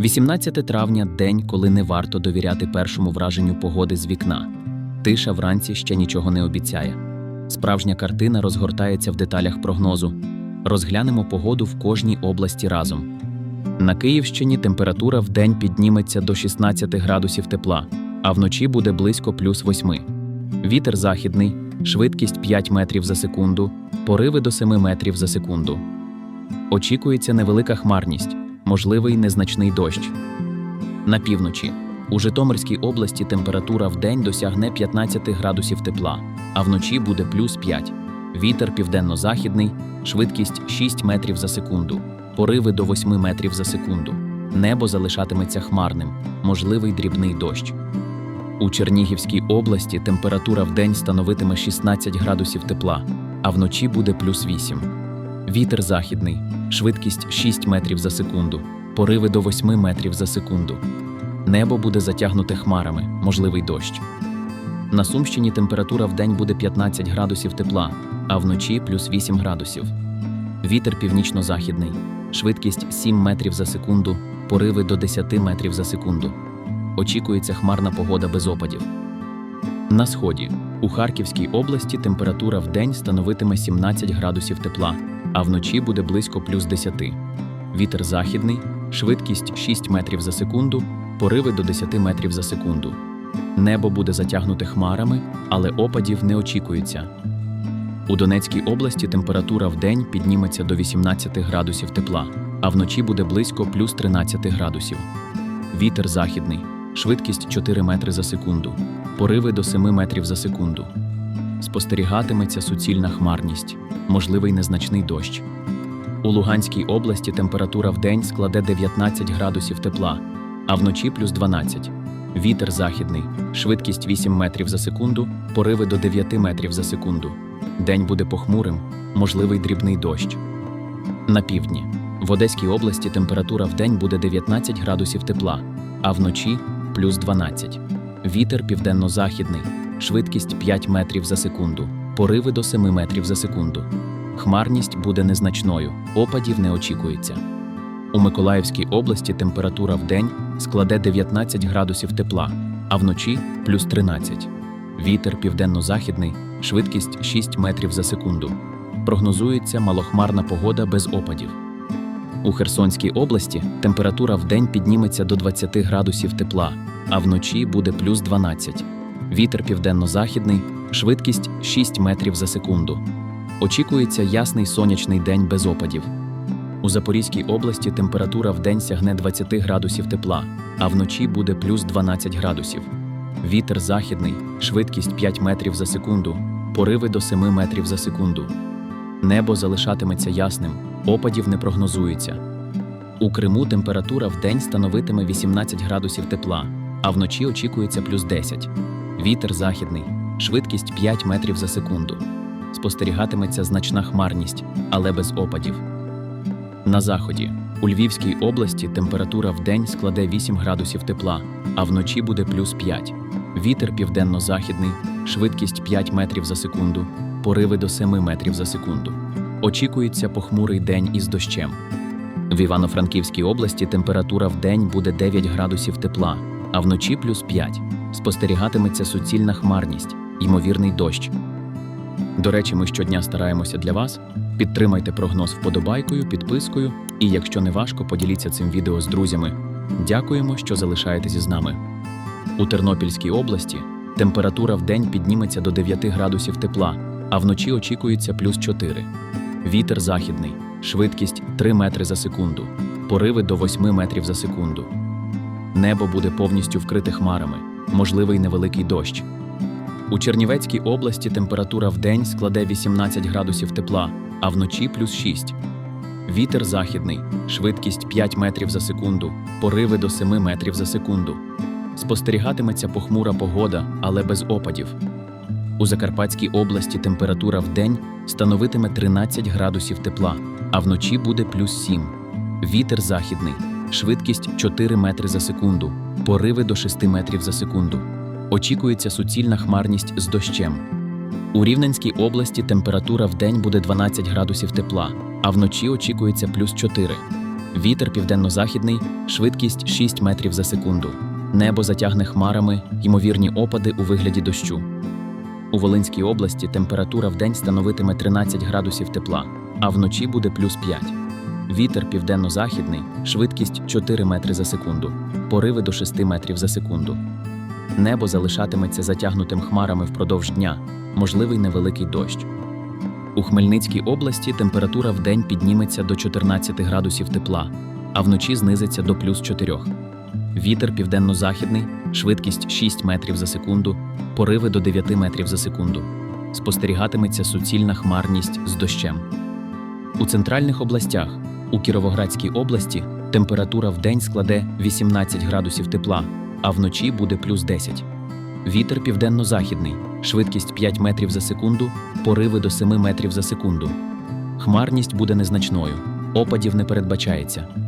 18 травня день, коли не варто довіряти першому враженню погоди з вікна. Тиша вранці ще нічого не обіцяє. Справжня картина розгортається в деталях прогнозу. Розглянемо погоду в кожній області разом. На Київщині температура в день підніметься до 16 градусів тепла, а вночі буде близько плюс 8. Вітер західний, швидкість 5 метрів за секунду, пориви до 7 метрів за секунду. Очікується невелика хмарність, можливий незначний дощ. На півночі. У Житомирській області температура в день досягне 15 градусів тепла, а вночі буде плюс 5. Вітер південно-західний, швидкість 6 метрів за секунду, пориви до 8 метрів за секунду. Небо залишатиметься хмарним, можливий дрібний дощ. У Чернігівській області температура в день становитиме 16 градусів тепла, а вночі буде плюс 8. Вітер західний, швидкість 6 метрів за секунду, пориви до 8 метрів за секунду. Небо буде затягнуте хмарами, можливий дощ. На Сумщині температура в день буде 15 градусів тепла, а вночі плюс 8 градусів. Вітер північно-західний, швидкість 7 метрів за секунду, пориви до 10 метрів за секунду. Очікується хмарна погода без опадів. На сході у Харківській області температура в день становитиме 17 градусів тепла, а вночі буде близько плюс 10. Вітер західний, швидкість 6 метрів за секунду, пориви до 10 метрів за секунду. Небо буде затягнуте хмарами, але опадів не очікується. У Донецькій області температура в день підніметься до 18 градусів тепла, а вночі буде близько плюс 13 градусів. Вітер західний, швидкість 4 метри за секунду, пориви до 7 метрів за секунду. Спостерігатиметься суцільна хмарність, можливий незначний дощ. У Луганській області температура в день складе 19 градусів тепла, а вночі плюс 12. Вітер західний, швидкість 8 метрів за секунду, пориви до 9 метрів за секунду. День буде похмурим, можливий дрібний дощ. На півдні. В Одеській області температура в день буде 19 градусів тепла, а вночі плюс 12. Вітер південно-західний, швидкість 5 метрів за секунду, пориви до 7 метрів за секунду. Хмарність буде незначною, опадів не очікується. У Миколаївській області температура в день складе 19 градусів тепла, а вночі плюс 13. Вітер південно-західний, швидкість 6 метрів за секунду. Прогнозується малохмарна погода без опадів. У Херсонській області температура в день підніметься до 20 градусів тепла, а вночі буде плюс 12. Вітер південно-західний, швидкість 6 метрів за секунду. Очікується ясний сонячний день без опадів. У Запорізькій області температура в день сягне 20 градусів тепла, а вночі буде плюс 12 градусів. Вітер західний, швидкість 5 метрів за секунду, пориви до 7 метрів за секунду. Небо залишатиметься ясним, опадів не прогнозується. У Криму температура в день становитиме 18 градусів тепла, а вночі очікується плюс 10. Вітер західний, швидкість 5 метрів за секунду. Спостерігатиметься значна хмарність, але без опадів. На заході у Львівській області температура в день складе 8 градусів тепла, а вночі буде плюс 5. Вітер південно-західний, швидкість 5 метрів за секунду, пориви до 7 метрів за секунду. Очікується похмурий день із дощем. В Івано-Франківській області температура в день буде 9 градусів тепла, а вночі плюс 5. Спостерігатиметься суцільна хмарність, ймовірний дощ. До речі, ми щодня стараємося для вас. Підтримайте прогноз вподобайкою, підпискою, і якщо не важко, поділіться цим відео з друзями. Дякуємо, що залишаєтеся з нами. У Тернопільській області температура в день підніметься до 9 градусів тепла, а вночі очікується плюс 4. Вітер західний, швидкість 3 метри за секунду, пориви до 8 метрів за секунду. Небо буде повністю вкрите хмарами, можливий невеликий дощ. У Чернівецькій області температура в день складе 18 градусів тепла, а вночі плюс 6. Вітер західний, швидкість 5 метрів за секунду, пориви до 7 метрів за секунду. Спостерігатиметься похмура погода, але без опадів. У Закарпатській області температура в день становитиме 13 градусів тепла, а вночі буде плюс 7. Вітер західний, швидкість 4 метри за секунду, пориви до 6 метрів за секунду. Очікується суцільна хмарність з дощем. У Рівненській області температура в день буде 12 градусів тепла, а вночі очікується плюс 4. Вітер південно-західний, швидкість 6 метрів за секунду. Небо затягне хмарами, ймовірні опади у вигляді дощу. У Волинській області температура вдень становитиме 13 градусів тепла, а вночі буде плюс 5. Вітер південно-західний, швидкість 4 метри за секунду, пориви до 6 метрів за секунду. Небо залишатиметься затягнутим хмарами впродовж дня, можливий невеликий дощ. У Хмельницькій області температура вдень підніметься до 14 градусів тепла, а вночі знизиться до плюс 4. Вітер південно-західний, швидкість 6 метрів за секунду, пориви до 9 метрів за секунду. Спостерігатиметься суцільна хмарність з дощем. У центральних областях, у Кіровоградській області, температура вдень складе 18 градусів тепла, а вночі буде плюс 10. Вітер південно-західний, швидкість 5 метрів за секунду, пориви до 7 метрів за секунду. Хмарність буде незначною, опадів не передбачається.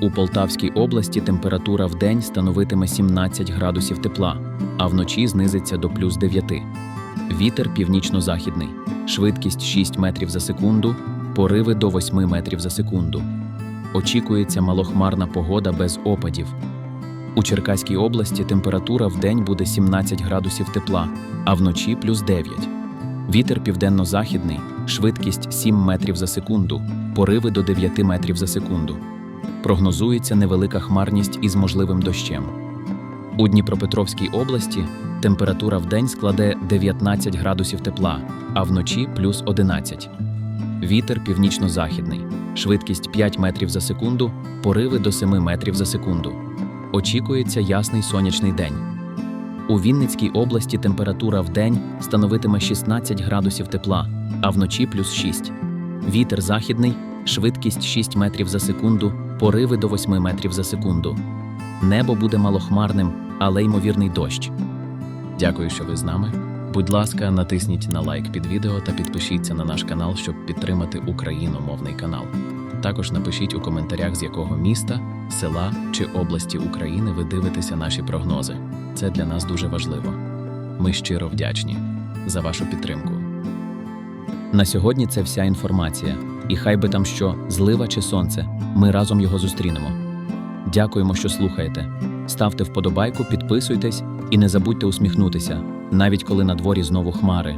У Полтавській області температура вдень становитиме 17 градусів тепла, а вночі знизиться до плюс 9. Вітер північно-західний, швидкість 6 метрів за секунду, пориви до 8 метрів за секунду. Очікується малохмарна погода без опадів. У Черкаській області температура вдень буде 17 градусів тепла, а вночі плюс 9. Вітер південно-західний, швидкість 7 метрів за секунду, пориви до 9 метрів за секунду. Прогнозується невелика хмарність із можливим дощем. У Дніпропетровській області температура вдень складе 19 градусів тепла, а вночі плюс 11. Вітер північно-західний, швидкість 5 метрів за секунду, пориви до 7 метрів за секунду. Очікується ясний сонячний день. У Вінницькій області температура вдень становитиме 16 градусів тепла, а вночі плюс 6. Вітер західний, швидкість 6 метрів за секунду, пориви до 8 метрів за секунду. Небо буде малохмарним, але ймовірний дощ. Дякую, що ви з нами. Будь ласка, натисніть на лайк під відео та підпишіться на наш канал, щоб підтримати україномовний канал. Також напишіть у коментарях, з якого міста, села чи області України ви дивитеся наші прогнози. Це для нас дуже важливо. Ми щиро вдячні за вашу підтримку. На сьогодні це вся інформація. І хай би там що, злива чи сонце, ми разом його зустрінемо. Дякуємо, що слухаєте. Ставте вподобайку, підписуйтесь і не забудьте усміхнутися, навіть коли на дворі знову хмари.